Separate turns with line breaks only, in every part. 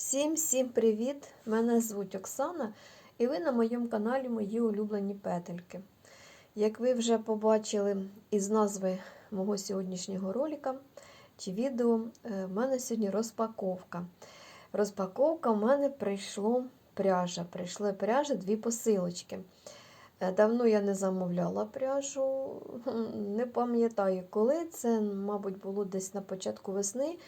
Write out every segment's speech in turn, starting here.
Всім всім привіт! Мене звуть Оксана, і ви на моєму каналі Мої улюблені петельки. Як ви вже побачили із назви мого сьогоднішнього ролика чи відео, е, в мене сьогодні розпаковка. Розпаковка в мене прийшло пряжа. Прийшли пряжа дві посилочки. Е, Давно я не замовляла пряжу, не пам'ятаю коли. Це, мабуть, було десь на початку весни.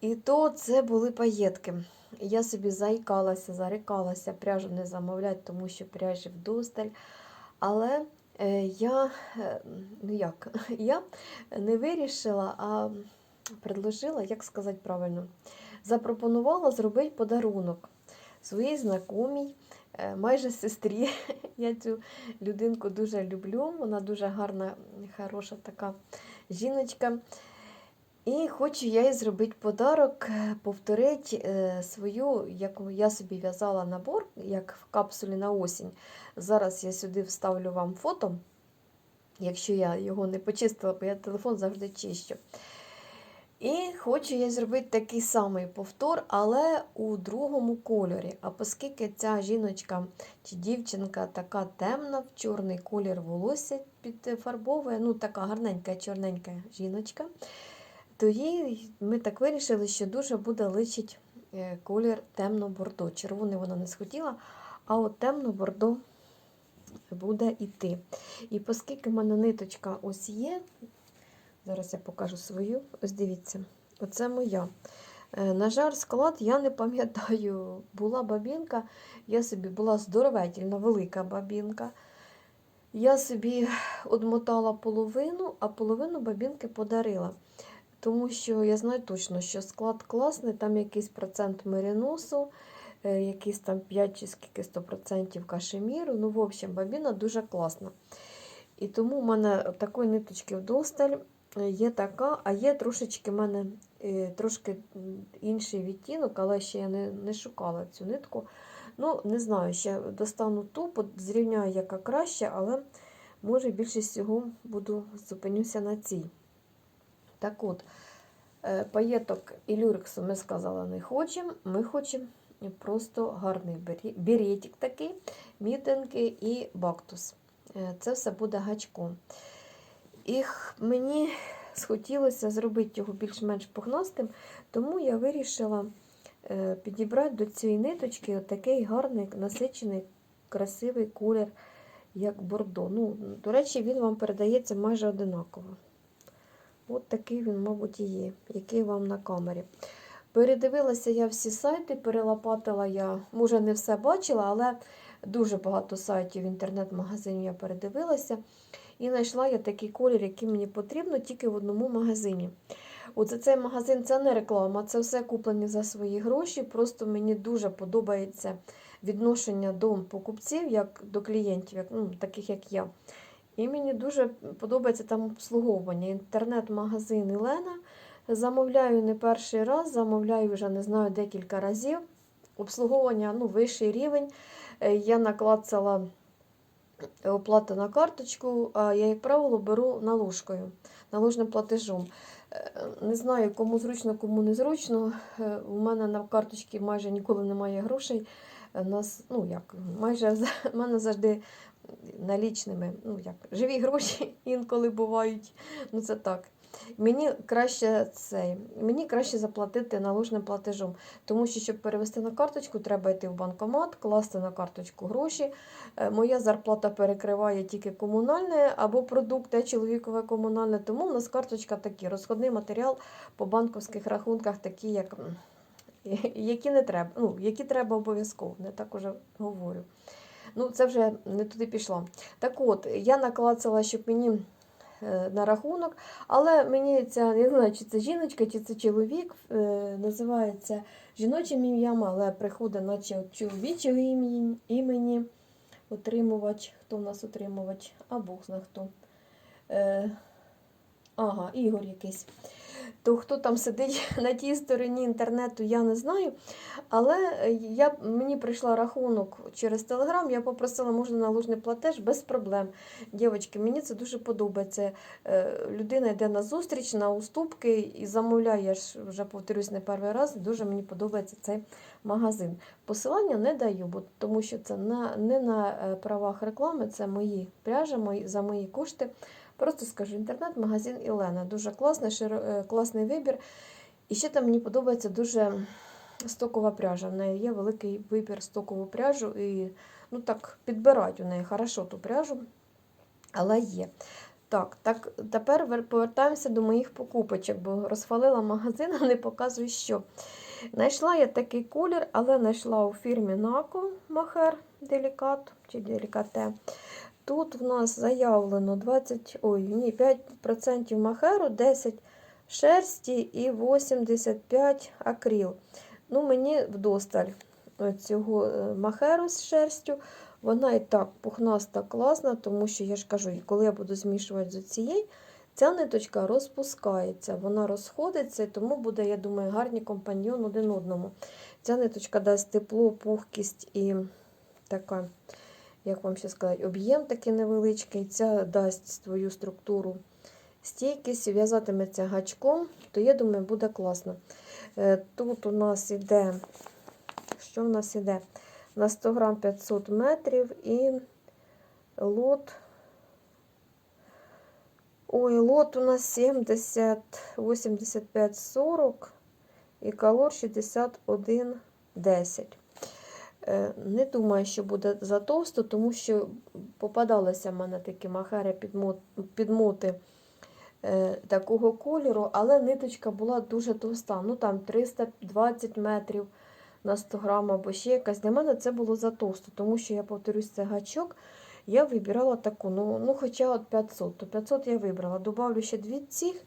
І то це були паєтки. Я собі заїкалася, зарікалася пряжу не замовляти, тому що пряжі вдосталь. Але е, я, е, ну як, я не вирішила, а предложила, як сказати правильно, запропонувала зробити подарунок своїй знайомій, е, майже сестрі. Я цю людинку дуже люблю. Вона дуже гарна, хороша така жіночка. І хочу я їй зробити подарок, е, повторити е, свою, яку я собі в'язала набор, як в капсулі на осінь. Зараз я сюди вставлю вам фото, якщо я його не почистила, бо я телефон завжди чищу. І хочу я зробити такий самий повтор, але у другому кольорі. А оскільки ця жіночка чи дівчинка така темна, в чорний колір волосся підфарбовує, ну така гарненька, чорненька жіночка, то ми так вирішили, що дуже буде личить е, колір темно-бордо. Червоний вона не схотіла, а от темно-бордо буде йти. І оскільки в мене ниточка ось є, зараз я покажу свою, ось дивіться, оце моя. Е, На жаль, склад я не пам'ятаю, була бабінка, я собі була здоровительна, велика бабінка. Я собі одмотала половину, а половину бабінки подарила. Тому що я знаю точно, що склад класний, там якийсь процент мериносу, е, якийсь там 5 чи скільки 100% кашеміру. Ну, в общем, бабіна дуже класна. І тому в мене такої ниточки вдосталь е, є така, а є трошечки в мене е, трошки інший відтінок, але ще я не, не шукала цю нитку. Ну, не знаю, ще достану ту, зрівняю, яка краще, але може більше всього буду зупинюся на цій. Так от, е, паєток і люрексу ми сказали не хочемо. Ми хочемо просто гарний беретик такий, мітинки і бактус. Е, Це все буде гачком. І мені схотілося зробити його більш-менш пухнастим, тому я вирішила е, підібрати до цієї ниточки такий гарний, насичений, красивий колір, як бордо. Ну, до речі, він вам передається майже одинаково. От такий він, мабуть, і є, який вам на камері. Передивилася я всі сайти, перелопатила я, може, не все бачила, але дуже багато сайтів інтернет-магазинів я передивилася. І знайшла я такий колір, який мені потрібно, тільки в одному магазині. Оце цей магазин це не реклама, це все куплені за свої гроші. Просто мені дуже подобається відношення до покупців, як до клієнтів, як, ну, таких як я. І мені дуже подобається там обслуговування. Інтернет-магазин Ілена. Замовляю не перший раз, замовляю вже не знаю декілька разів. Обслуговування ну, вищий рівень. Е, Я наклацала оплату на карточку, а я, як правило, беру наложкою, наложним платежом. Е, Не знаю, кому зручно, кому не зручно. Е, У мене на карточці майже ніколи немає грошей. Нас, ну як, майже в мене завжди налічними, ну як, живі гроші інколи бувають. Ну це так. Мені краще цей, мені краще заплатити наложним платежом, тому що, щоб перевести на карточку, треба йти в банкомат, класти на карточку гроші. Е, Моя зарплата перекриває тільки комунальне або продукти, а чоловікове комунальне, тому в нас карточка такі, розходний матеріал по банківських рахунках, такі, як, які не треба, ну, які треба обов'язково, не так уже говорю. Ну, це вже не туди пішла. Так от, я наклацала, щоб мені е, на рахунок, але мені ця, я не знаю, чи це жіночка, чи це чоловік, е, називається жіночим ім'ям, але приходить наче чоловічого імені, імені отримувач. Хто в нас отримувач? А Бог зна хто. Е, ага, Ігор якийсь. То хто там сидить на тій стороні інтернету, я не знаю. Але е, я, мені прийшла рахунок через Телеграм, я попросила, можна наложний платеж без проблем. Дівчатки, мені це дуже подобається. Е, Людина йде на зустріч, на уступки і замовляє, я ж вже повторюсь не перший раз, дуже мені подобається цей магазин. Посилання не даю, бо тому що це на, не на е, правах реклами, це мої пряжа, мої, за мої кошти. Просто скажу, інтернет-магазин Ілена. Дуже класний, широ, е, класний вибір. І ще там мені подобається дуже стокова пряжа. В неї є великий вибір стокову пряжу. І ну так, підбирають у неї хорошо ту пряжу, але є. Так, так, тепер повертаємося до моїх покупочок, бо розхвалила магазин, а не показую, що. Знайшла я такий колір, але знайшла у фірмі Нако Махер Делікат чи Делікате. Тут в нас заявлено 20, ой, ні, 5% махеру, 10 шерсті і 85 акрил. Ну, мені вдосталь цього е, махеру з шерстю. Вона і так пухнаста, класна, тому що я ж кажу, коли я буду змішувати з цією, ця ниточка розпускається, вона розходиться, тому буде, я думаю, гарний компаньйон один одному. Ця ниточка дасть тепло, пухкість і така, як вам ще сказати, об'єм такий невеличкий. Ця дасть свою структуру стійкість, в'язатиметься гачком, то я думаю, буде класно. Е, Тут у нас іде, що в нас іде? На 100 грам 500 метрів і лот. Ой, лот у нас 70, 85, 40 і калор 61, 10. Е, Не думаю, що буде затовсто, тому що попадалися в мене такі підмо- підмоти е, такого кольору, але ниточка була дуже товста. Ну там 320 метрів на 100 грам або ще якась. Для мене це було затовсто, тому що я повторюсь, це гачок. Я вибирала таку, ну, ну хоча от 500, то 500 я вибрала. Добавлю ще дві цих.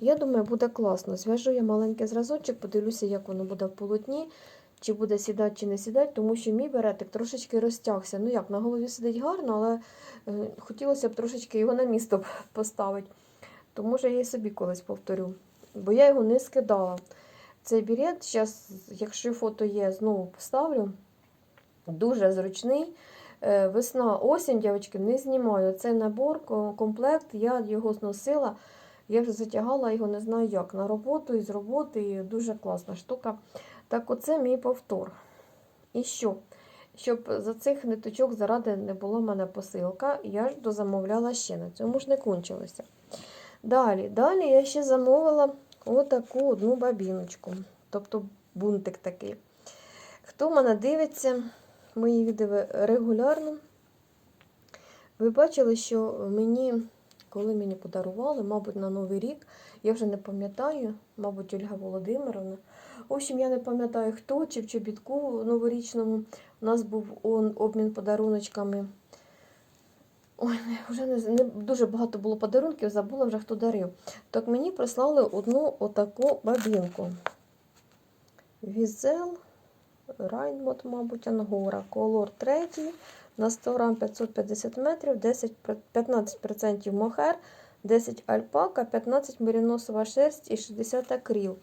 Я думаю, буде класно. Зв'яжу я маленький зразочок, подивлюся, як воно буде в полотні, чи буде сідати, чи не сідати, тому що мій беретик трошечки розтягся. Ну як, на голові сидить гарно, але е, хотілося б трошечки його на місто поставити. То може я і собі колись повторю. Бо я його не скидала. Цей берет, зараз, якщо фото є, знову поставлю. Дуже зручний. Е, Весна, осінь, дівчатки, не знімаю. Цей набор, комплект, я його зносила. Я вже затягала його не знаю як. На роботу і з роботи. Дуже класна штука. Так, оце мій повтор. І що? Щоб за цих ниточок заради не була в мене посилка, я ж дозамовляла ще. На цьому ж не кончилося. Далі, далі я ще замовила отаку одну бабіночку. Тобто бунтик такий. Хто мене дивиться, мої відео регулярно. Ви бачили, що мені, коли мені подарували, мабуть, на Новий рік, я вже не пам'ятаю, мабуть, Ольга Володимировна. В общем, я не пам'ятаю, хто чи в чобітку новорічному. У нас був он, обмін подаруночками. Ой, вже не, не дуже багато було подарунків, забула вже хто дарив. Так мені прислали одну отаку бабінку. Візел, Райнмот, мабуть, Ангора. Колор третій. На 100 грам 550 метрів, 10, 15% мохер, 10 альпака, 15 мериносова шерсть і 60 акрил.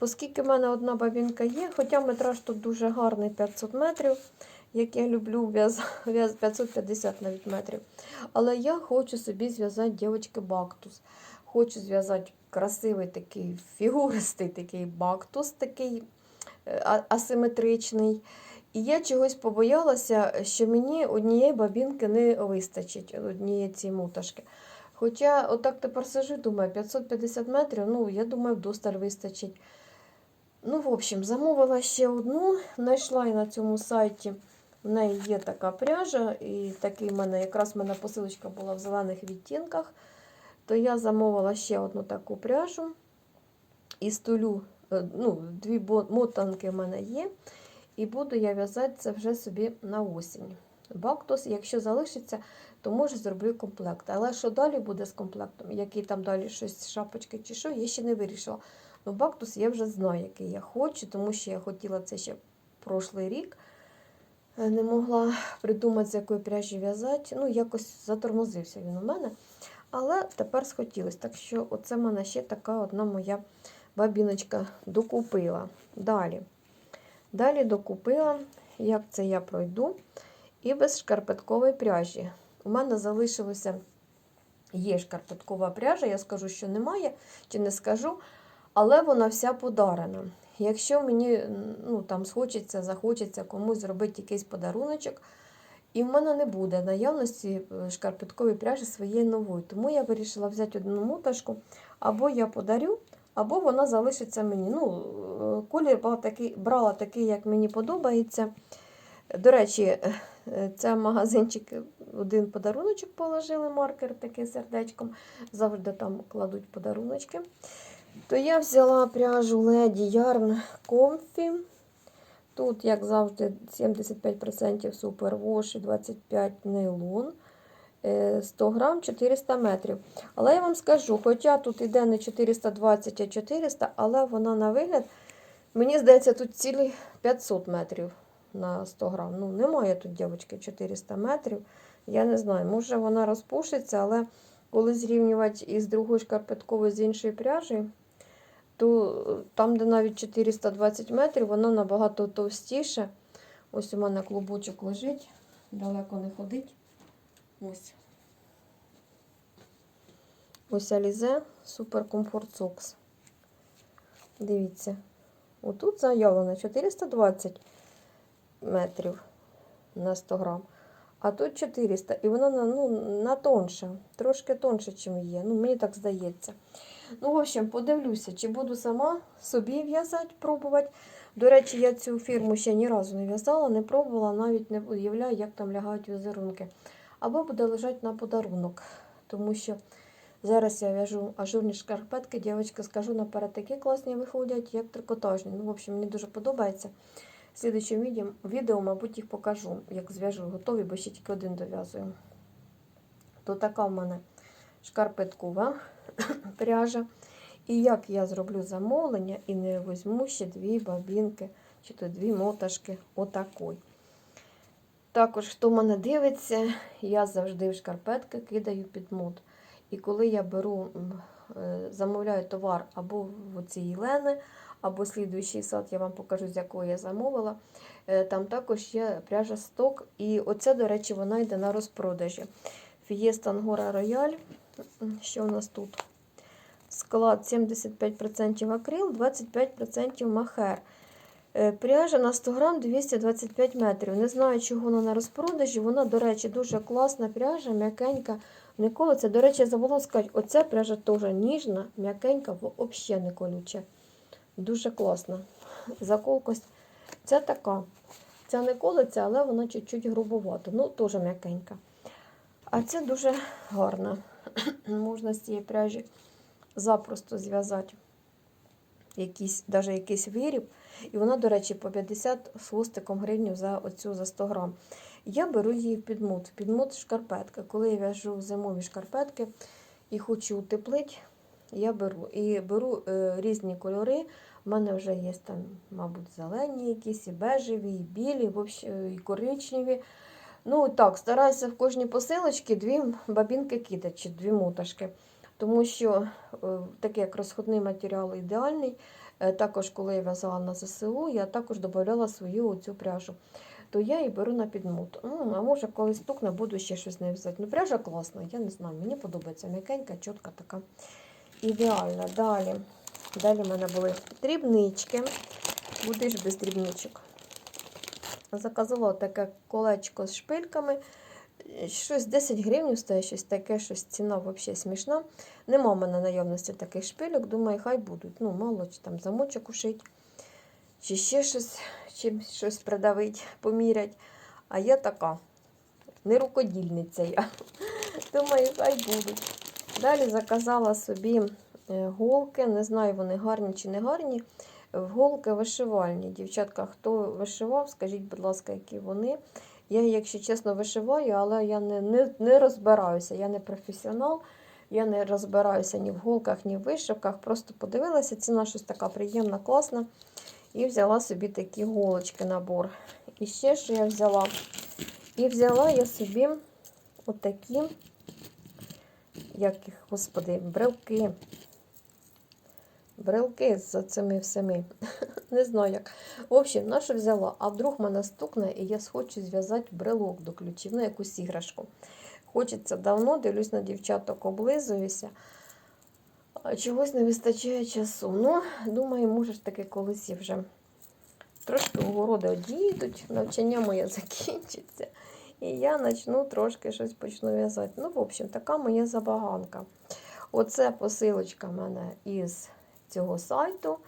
Оскільки в мене одна бабінка є, хоча метраж тут дуже гарний 500 метрів, як я люблю в'яз, в'яз 550 навіть метрів. Але я хочу собі зв'язати дівчатки бактус. Хочу зв'язати красивий такий фігуристий такий бактус, такий е, асиметричний. І я чогось побоялася, що мені однієї бабінки не вистачить, однієї цієї муташки. Хоча отак тепер сижу, думаю, 550 метрів, ну, я думаю, вдосталь вистачить. Ну, в общем, замовила ще одну, знайшла і на цьому сайті. В неї є така пряжа, і такий в мене, якраз в мене посилочка була в зелених відтінках. То я замовила ще одну таку пряжу. І столю, е, ну, дві мотанки в мене є. І буду я в'язати це вже собі на осінь. Бактус, якщо залишиться, то може зроблю комплект. Але що далі буде з комплектом? Який там далі щось шапочки чи що, я ще не вирішила. Ну, бактус я вже знаю, який я хочу, тому що я хотіла це ще прошлий рік. Е, Не могла придумати, з якої пряжі в'язати. Ну, якось затормозився він у мене. Але тепер схотілося. Так що оце в мене ще така одна моя бабіночка докупила. Далі. Далі докупила, як це я пройду, і без шкарпеткової пряжі. У мене залишилося, є шкарпеткова пряжа, я скажу, що немає, чи не скажу, але вона вся подарена. Якщо мені ну, там схочеться, захочеться комусь зробити якийсь подаруночок, і в мене не буде наявності е, шкарпеткової пряжі своєї нової. Тому я вирішила взяти одну моташку, або я подарю, або вона залишиться мені. Ну, е, Колір брала такий, брала такий, як мені подобається. До речі, е, це магазинчик один подаруночок положили, маркер такий сердечком. Завжди там кладуть подаруночки. То я взяла пряжу Lady Yarn Comfy. Тут, як завжди, 75% супервош і 25 нейлон. Е, 100 грам 400 метрів. Але я вам скажу, хоча тут іде не 420, а 400, але вона на вигляд, мені здається, тут цілі 500 метрів на 100 грам. Ну, немає тут, дівчатки, 400 метрів. Я не знаю, може вона розпушиться, але коли зрівнювати із другою шкарпетковою з іншою пряжею, то там, де навіть 420 метрів, вона набагато товстіше. Ось у мене клубочок лежить, далеко не ходить. Ось. Ось Alize Super Comfort Socks. Дивіться. Отут заявлено 420 метрів на 100 грам. А тут 400. І вона на, ну, на тонше, трошки тонше, ніж є. Ну, мені так здається. Ну, в общем, подивлюся, чи буду сама собі в'язати, пробувати. До речі, я цю фірму ще ні разу не в'язала, не пробувала, навіть не уявляю, як там лягають візерунки. Або буде лежати на подарунок. Тому що зараз я в'яжу ажурні шкарпетки, дівчатка, скажу наперед, такі класні виходять, як трикотажні. Ну, в общем, мені дуже подобається. В слідчому відео, мабуть, їх покажу, як зв'яжу готові, бо ще тільки один дов'язую. То така в мене шкарпеткова пряжа. І як я зроблю замовлення і не візьму ще дві бабінки, чи то дві моташки отакої. Також, хто мене дивиться, я завжди в шкарпетки кидаю під мод. І коли я беру, е, замовляю товар або в ці Єлени, або слідуючий сад, я вам покажу, з якої я замовила. е, Там також є пряжа сток. І оця, до речі, вона йде на розпродажі. Фієста Ангора Рояль. Що у нас тут? Склад 75% акрил, 25% махер. Е, Пряжа на 100 грам 225 метрів. Не знаю, чого вона на розпродажі. Вона, до речі, дуже класна пряжа, м'якенька. Не колиться. До речі, забула сказати, оця пряжа теж ніжна, м'якенька, взагалі не колюча. Дуже класна. Заколкость. Ця така. Ця не колиться, але вона чуть-чуть грубовата. Ну, теж м'якенька. А це дуже гарна. Можна з цієї пряжі запросто зв'язати якийсь, навіть якийсь виріб. І вона, до речі, по 50 з хвостиком гривнів за оцю за 100 грам. Я беру її в підмут. В підмут шкарпетка. Коли я в'яжу зимові шкарпетки і хочу утеплити, я беру. І беру е, різні кольори. У мене вже є там, мабуть, зелені якісь, і бежеві, і білі, і коричневі. Ну так, стараюся в кожній посилочці дві бабінки кидати, чи дві моташки. Тому що е, такий як розходний матеріал ідеальний. Е, Також, коли я в'язала на ЗСУ, я також додавала свою оцю пряжу. То я її беру на підмут. Ну, а може, колись стукне, буду ще щось не взяти. Ну, пряжа класна, я не знаю, мені подобається. М'якенька, чітка така ідеальна. Далі. Далі в мене були дрібнички. Ж без дрібничок? Заказала таке колечко з шпильками. Щось 10 гривень стоїть, щось таке, щось ціна взагалі смішна. Нема в мене наявності таких шпильок, думаю, хай будуть. Ну, мало чи там замочок ушить, чи ще щось, чим щось придавить, помірять. А я така, не рукодільниця я. Думаю, хай будуть. Далі заказала собі е, голки, не знаю, вони гарні чи не гарні. Голки вишивальні. Дівчатка, хто вишивав, скажіть, будь ласка, які вони. Я, якщо чесно, вишиваю, але я не, не, не розбираюся. Я не професіонал, я не розбираюся ні в голках, ні в вишивках. Просто подивилася, ціна щось така приємна, класна. І взяла собі такі голочки набор. І ще що я взяла? І взяла я собі отакі як їх, господи, брелки. Брелки з цими всіми. Не знаю як. В общем, нашу взяла, а вдруг мене стукне, і я схочу зв'язати брелок до ключів, ну якусь іграшку. Хочеться давно, дивлюсь на дівчаток, облизуюся. Чогось не вистачає часу. Ну, думаю, може ж таки колись і вже трошки огороди одійдуть, навчання моє закінчиться. І я почну трошки щось почну в'язати. Ну, в общем, така моя забаганка. Оце посилочка в мене із цього сайту.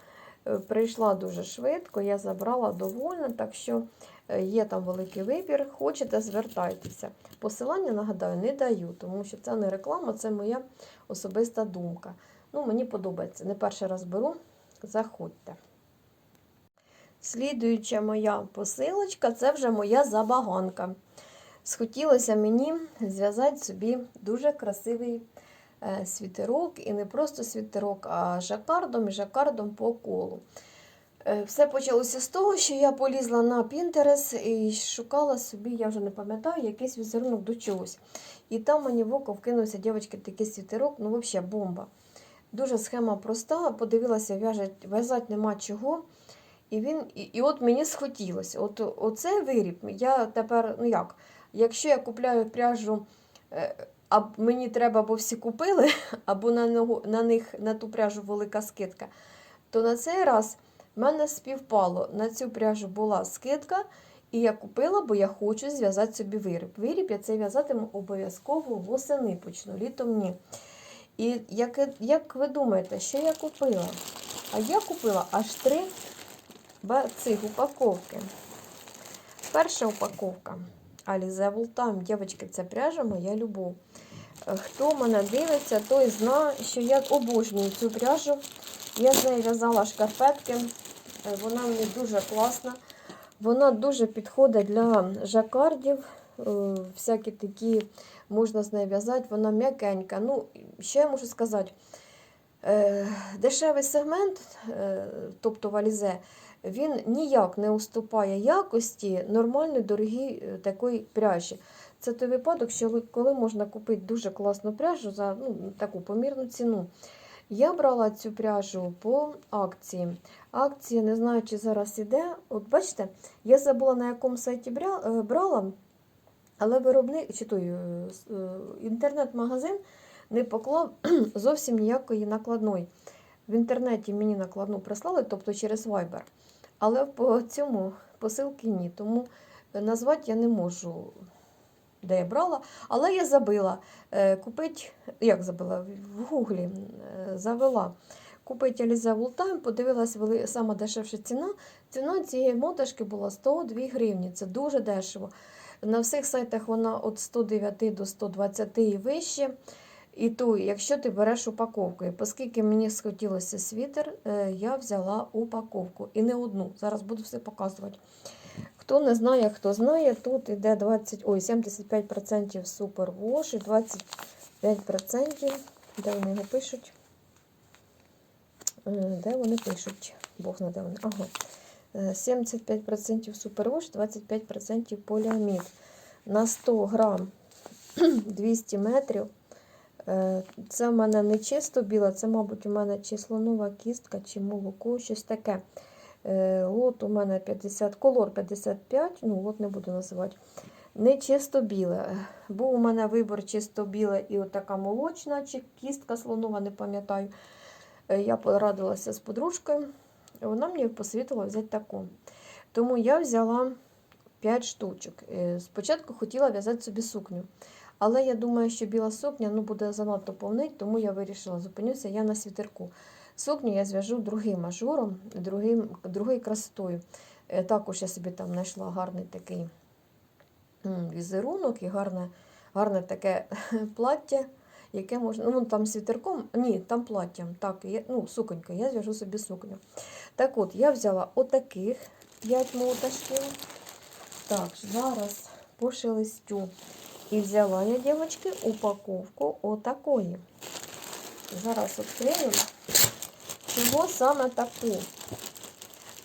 Е, Прийшла дуже швидко, я забрала довольна, так що е, є там великий вибір. Хочете, звертайтеся. Посилання, нагадаю, не даю, тому що це не реклама, це моя особиста думка. Ну, мені подобається. Не перший раз беру, заходьте. Слідуюча моя посилочка це вже моя забаганка. Схотілося мені зв'язати собі дуже красивий світерок, і не просто світерок, а жакардом і жакардом по колу. Е, Все почалося з того, що я полізла на Pinterest і шукала собі, я вже не пам'ятаю, якийсь візерунок до чогось. І там мені в око вкинувся дівчатки такий світерок, ну взагалі бомба. Дуже схема проста, подивилася, в'яжать- в'язати нема чого. І він, і, і от мені схотілося. От оцей виріб, я тепер, ну як, якщо я купляю пряжу, е, а мені треба, бо всі купили, або на, на них на ту пряжу велика скидка, то на цей раз в мене співпало. На цю пряжу була скидка, і я купила, бо я хочу зв'язати собі виріб. Виріб я цей в'язатиму обов'язково восени почну, літом ні. І як, як ви думаєте, що я купила? А я купила аж три цих упаковки. Перша упаковка. Alize Time. Дівчатки, це пряжа моя любов. Хто мене дивиться, той знає, що я обожнюю цю пряжу. Я з нею в'язала шкарпетки. Вона мені дуже класна. Вона дуже підходить для жакардів. е, Всякі такі можна з нею в'язати. Вона м'якенька. Ну, що я можу сказати? Е, Дешевий сегмент, е, тобто валізе, він ніяк не уступає якості нормальної дорогій такої пряжі. Це той випадок, що коли можна купити дуже класну пряжу за ну, таку помірну ціну. Я брала цю пряжу по акції. Акція, не знаю, чи зараз іде. От бачите, я забула на якому сайті е, брала, але виробник, чи той е, е, інтернет-магазин не поклав зовсім ніякої накладної. В інтернеті мені накладну прислали, тобто через Viber. Але по цьому посилки ні. Тому назвати я не можу, де я брала. Але я забила е, купити, як забила, в гуглі е, завела. Купити Alize Time, подивилась сама дешевша ціна. Ціна цієї моташки була 102 гривні. Це дуже дешево. На всіх сайтах вона від 109 до 120 і вище. І то, якщо ти береш упаковку, і оскільки мені схотілося світер, е, я взяла упаковку. І не одну. Зараз буду все показувати. Хто не знає, хто знає, тут іде 20, ой, 75% супервош і 25%, де вони його пишуть? Е, Де вони пишуть? Бог знає, де вони. Ага. Е, 75% супервош, 25% поліамід. На 100 грам 200 метрів. Е, Це в мене не чисто біла, це, мабуть, у мене чи слонова кістка, чи молоко, щось таке. Е, Лот у мене 50, колор 55, ну от не буду називати. Не чисто біле. Е, Був у мене вибор чисто біле і отака молочна, чи кістка слонова, не пам'ятаю. Е, Я порадилася з подружкою, вона мені посвітила взяти таку. Тому я взяла 5 штучок. Е, Спочатку хотіла в'язати собі сукню. Але я думаю, що біла сукня ну, буде занадто повнить, тому я вирішила зупинюся я на світерку. Сукню я зв'яжу другим ажуром, другим, другою красотою. Е, Також я собі там знайшла гарний такий візерунок і гарне, гарне таке плаття, яке можна. Ну, там світерком, ні, там платтям. Так, я, ну, суконька, я зв'яжу собі сукню. Так от, я взяла отаких 5 моташків. Так, зараз пошелестю. І взяла я, дівчатки, упаковку отакої. Зараз відкрию. Чого саме таку?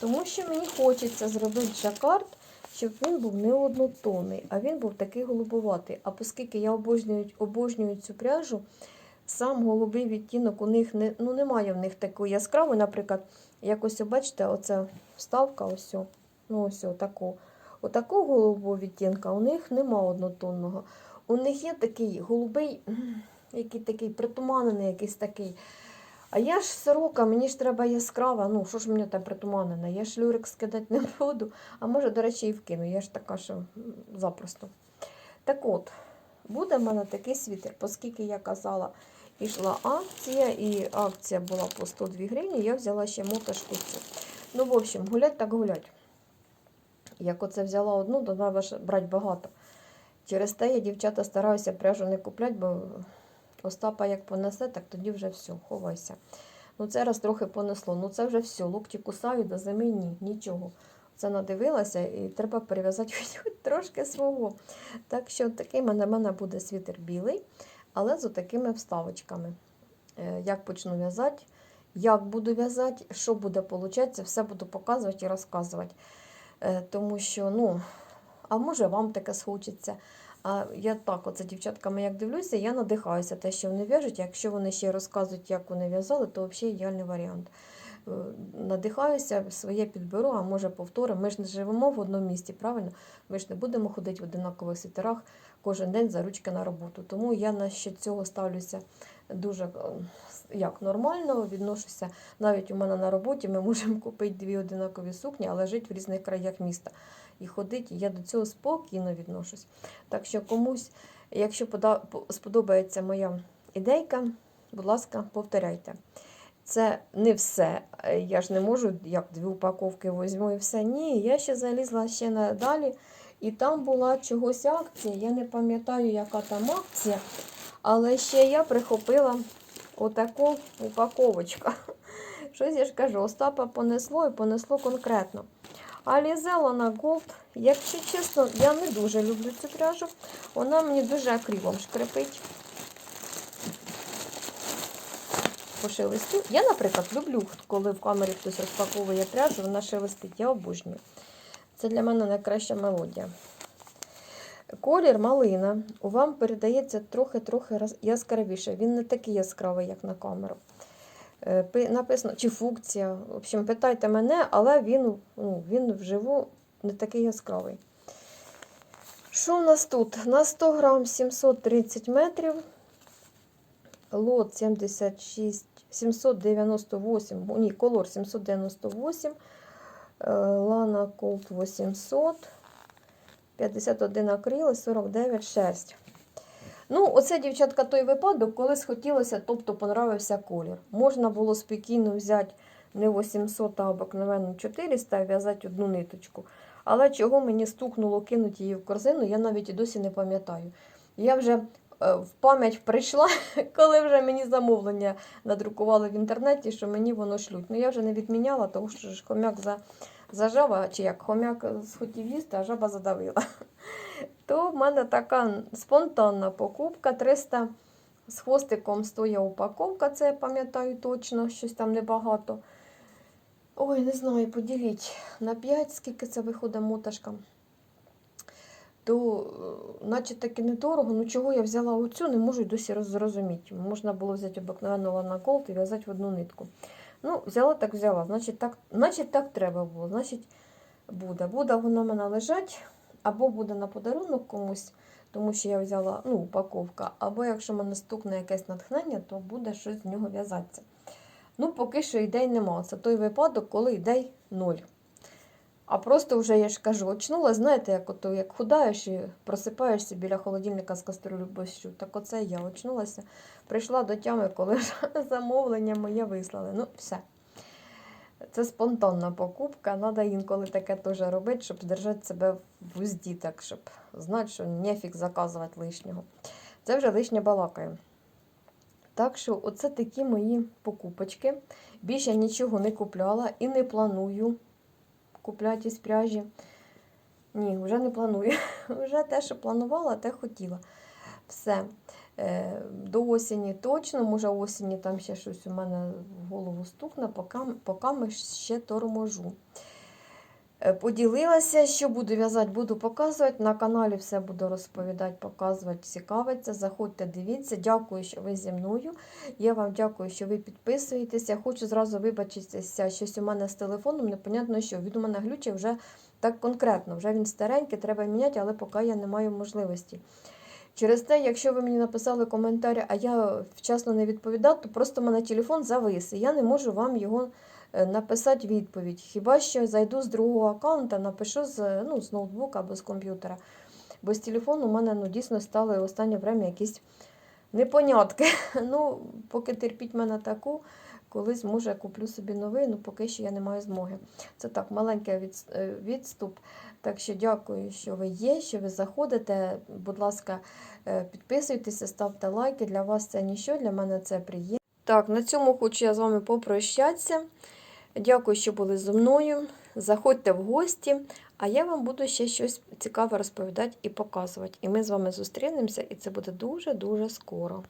Тому що мені хочеться зробити жакард, щоб він був не однотонний, а він був такий голубоватий. А оскільки я обожнюю, обожнюю цю пряжу, сам голубий відтінок у них не, ну, немає в них такої яскравої, наприклад, якось, бачите, оце вставка, ось, ну ось таку. Отакого голубого відтінка у них нема однотонного. У них є такий голубий, який такий притуманений, якийсь такий. А я ж сорока, мені ж треба яскрава. Ну, що ж мені там притуманене? Я ж люрик скидати не буду. А може, до речі, і вкину. Я ж така, що запросто. Так от, буде в мене такий світер, оскільки я казала, ішла акція, і акція була по 102 гривні, я взяла ще мотошку цю. Ну, в общем, гулять так гулять. Як оце взяла одну, то треба брати багато. Через те я, дівчата, стараюся пряжу не купляти, бо Остапа як понесе, так тоді вже все, ховайся. Ну, це раз трохи понесло. Ну це вже все. Локті кусаю до зими ні, нічого. Це надивилася і треба перев'язати трошки свого. Так що такий мене, мене буде світер білий, але з такими вставочками. Е, Як почну в'язати, як буду в'язати, що буде получатися, все буду показувати і розказувати. Е, Тому що, ну, а може вам таке схочеться. А я так, оце дівчатками як дивлюся, я надихаюся те, що вони в'яжуть. Якщо вони ще розказують, як вони в'язали, то взагалі ідеальний варіант. Е, Надихаюся, своє підберу, а може повторимо. Ми ж не живемо в одному місті, правильно? Ми ж не будемо ходити в одинакових світерах кожен день за ручки на роботу. Тому я на ще цього ставлюся дуже е, як нормально, відношуся. Навіть у мене на роботі ми можемо купити дві одинакові сукні, але жити в різних краях міста. І ходити, я до цього спокійно відношусь. Так що комусь, якщо сподобається моя ідейка, будь ласка, повторяйте. Це не все. Я ж не можу, як дві упаковки візьму і все. Ні, я ще залізла ще надалі. І там була чогось акція. Я не пам'ятаю, яка там акція. Але ще я прихопила отаку упаковочку. Щось я ж кажу, Остапа понесло і понесло конкретно. А Лізела на Gold, якщо чесно, я не дуже люблю цю пряжу. Вона мені дуже акрилом шкрепить. По шелесту. Я, наприклад, люблю, коли в камері хтось розпаковує пряжу, вона шелестить. Я обожнюю. Це для мене найкраща мелодія. Колір малина у вам передається трохи-трохи яскравіше. Він не такий яскравий, як на камеру. Е, пи- Написано, чи функція. В общем, питайте мене, але він, ну, він вживу не такий яскравий. Що в нас тут? На 100 грам 730 метрів. Лот 76, 798, ні, колор 798. е, Лана Колд 800. 51 акрил і 49 шерсть. Ну, оце, дівчатка, той випадок, коли схотілося, тобто понравився колір. Можна було спокійно взяти не 800, а обикновенно 400 і в'язати одну ниточку. Але чого мені стукнуло кинути її в корзину, я навіть і досі не пам'ятаю. Я вже е, в пам'ять прийшла, коли вже мені замовлення надрукували в інтернеті, що мені воно шлють. Ну я вже не відміняла, тому що ж хомяк за, зажав, чи як хомяк схотів їсти, а жаба задавила. То в мене така спонтанна покупка 300 з хвостиком стоя упаковка, це я пам'ятаю точно, щось там небагато. Ой, не знаю, поділіть на 5, скільки це виходить моташка. То, е, наче таки недорого, ну чого я взяла оцю, не можу й досі зрозуміти. Можна було взяти обикновенну лана і в'язати в одну нитку. Ну, взяла так взяла. Значить, так, значить, так треба було. Значить, буде. Буде воно в мене лежать, або буде на подарунок комусь, тому що я взяла ну, упаковка, або якщо мене стукне якесь натхнення, то буде щось з нього в'язатися. Ну, поки що ідей нема. Це той випадок, коли ідей ноль. А просто вже я ж кажу, очнула, знаєте, як ото, як худаєш і просипаєшся біля холодильника з каструлю борщу. Так оце я очнулася. Прийшла до тями, коли замовлення моє вислали. Ну, все. Це спонтанна покупка. Треба інколи таке теж робити, щоб держати себе в узді, так, щоб знати, що нефік заказувати лишнього. Це вже лишнє балакає. Так що, оце такі мої покупочки. Більше нічого не купляла і не планую купляти із пряжі. Ні, вже не планую. Вже те, що планувала, те хотіла. Все. Е, До осені точно, може осені там ще щось у мене в голову стукне, поки, поки ми ще торможу. Е, Поділилася, що буду в'язати, буду показувати. На каналі все буду розповідати, показувати, цікавиться. Заходьте, дивіться. Дякую, що ви зі мною. Я вам дякую, що ви підписуєтеся. Хочу зразу вибачитися, щось у мене з телефоном, непонятно що. Він у мене глючить вже так конкретно. Вже він старенький, треба міняти, але поки я не маю можливості. Через те, якщо ви мені написали коментар, а я вчасно не відповідав, то просто мене телефон завис, і я не можу вам його е, написати відповідь. Хіба що зайду з другого аккаунта, напишу з, ну, з ноутбука або з комп'ютера. Бо з телефону у мене ну, дійсно стали останнє время якісь непонятки. Ну, поки терпіть мене таку, колись може куплю собі новий, ну поки що я не маю змоги. Це так, маленький е, відступ. Так що дякую, що ви є, що ви заходите. Будь ласка, е, підписуйтеся, ставте лайки. Для вас це ніщо, для мене це приємно. Так, на цьому хочу я з вами попрощатися. Дякую, що були зі мною. Заходьте в гості, а я вам буду ще щось цікаве розповідати і показувати. І ми з вами зустрінемося, і це буде дуже-дуже скоро.